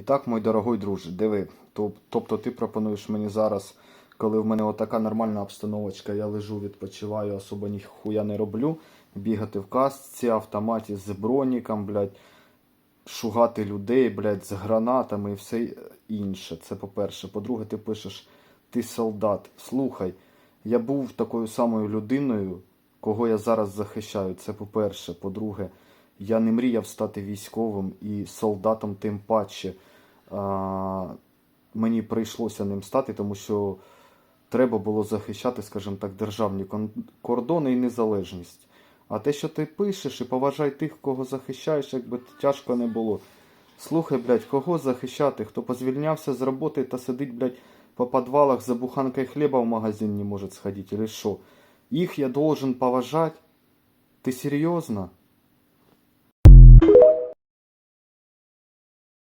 І так, мой дорогой друже, диви. Тобто ти пропонуєш мені зараз, коли в мене отака нормальна обстановочка, я лежу, відпочиваю, особо ніхуя не роблю, бігати в касці, автоматі з броніком, блядь, шугати людей, блядь, з гранатами і все інше. Це по-перше. По-друге, ти пишеш, ти солдат. Слухай, я був такою самою людиною, кого я зараз захищаю. Це по-перше. По-друге, я не мріяв стати військовим і солдатом тим паче. А, мені прийшлося ним стати, тому що треба було захищати, скажімо так, державні кордони і незалежність. А те, що ти пишеш і поважай тих, кого захищаєш, якби тяжко не було. Слухай, блядь, кого захищати? Хто позвільнявся з роботи та сидить, блядь, по подвалах за буханкой хлеба в магазин не может сходить, или що? Їх я должен поважать? Ти серйозно?